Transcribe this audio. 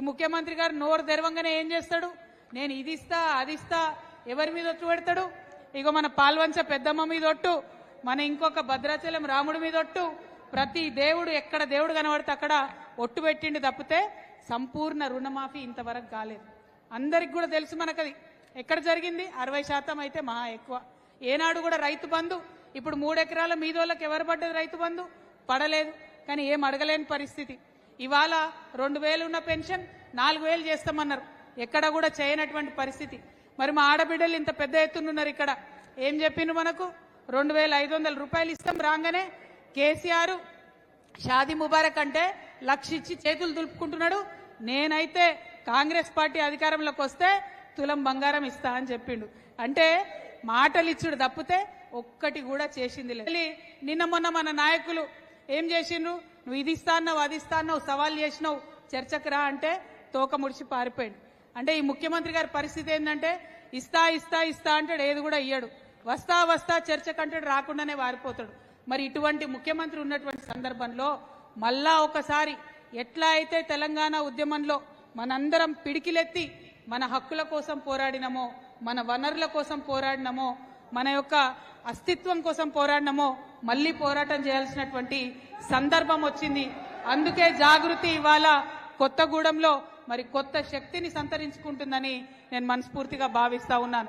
ఈ ముఖ్యమంత్రి గారు నోరు తెరవంగానే ఏం చేస్తాడు? నేను ఇది ఇస్తా అది ఇస్తా ఎవరి మీద ఒట్టు పెడతాడు? ఇగో మన పాల్వంచ పెద్దమ్మ మీద ఒట్టు మన ఇంకొక భద్రాచలం రాముడి మీద ఒట్టు. ప్రతి దేవుడు ఎక్కడ దేవుడు కనబడితే అక్కడ ఒట్టు పెట్టిండు తప్పితే సంపూర్ణ రుణమాఫీ ఇంతవరకు కాలేదు. అందరికి కూడా తెలుసు మనకది. ఎక్కడ జరిగింది? అరవై శాతం అయితే మహా ఎక్కువ. ఏనాడు కూడా రైతు బంధు ఇప్పుడు మూడెకరాల మీద మీదోళ్ళకి ఎవరు పడ్డది రైతు బంధు? పడలేదు. కానీ ఏం అడగలేని పరిస్థితి. ఇవాళ రెండు వేలు ఉన్న పెన్షన్ నాలుగు వేలు చేస్తామన్నారు. ఎక్కడ కూడా చేయనటువంటి పరిస్థితి. మరి మా ఆడబిడ్డలు ఇంత పెద్ద ఎత్తున ఉన్నారు ఇక్కడ. ఏం చెప్పిండ్రు మనకు? రెండు వేల ఐదు వందల రూపాయలు ఇస్తాం రాగానే కేసీఆర్ షాదీ ముబారక్ అంటే లక్ష ఇచ్చి చేతులు దులుపుకుంటున్నాడు. నేనైతే కాంగ్రెస్ పార్టీ అధికారంలోకి వస్తే తులం బంగారం ఇస్తా అని చెప్పిండు. అంటే మాటలు ఇచ్చుడు తప్పితే ఒక్కటి కూడా చేసింది లేదు. నిన్న మొన్న మన నాయకులు ఏం చేసిండ్రు? నువ్వు ఇది ఇస్తాన్నావు అది ఇస్తాన్నావు సవాల్ చేసినావు చర్చకు రా అంటే తోక ముడిచి పారిపోయాడు. అంటే ఈ ముఖ్యమంత్రి గారి పరిస్థితి ఏంటంటే ఇస్తా ఇస్తా ఇస్తా అంటాడు ఏది కూడా ఇయ్యడు. వస్తా వస్తా చర్చకు రాకుండానే వారిపోతాడు. మరి ఇటువంటి ముఖ్యమంత్రి ఉన్నటువంటి సందర్భంలో మళ్ళా ఒకసారి ఎట్లా అయితే తెలంగాణ ఉద్యమంలో మనందరం పిడికిలెత్తి మన హక్కుల కోసం పోరాడినమో మన వనరుల కోసం పోరాడినమో మన యొక్క అస్తిత్వం కోసం పోరాడినమో మళ్ళీ పోరాటం చేయాల్సినటువంటి సందర్భం వచ్చింది. అందుకే జాగృతి ఇవాళ కొత్తగూడెంలో మరి కొత్త శక్తిని సంతరించుకుంటుందని నేను మనస్ఫూర్తిగా భావిస్తా ఉన్నాను.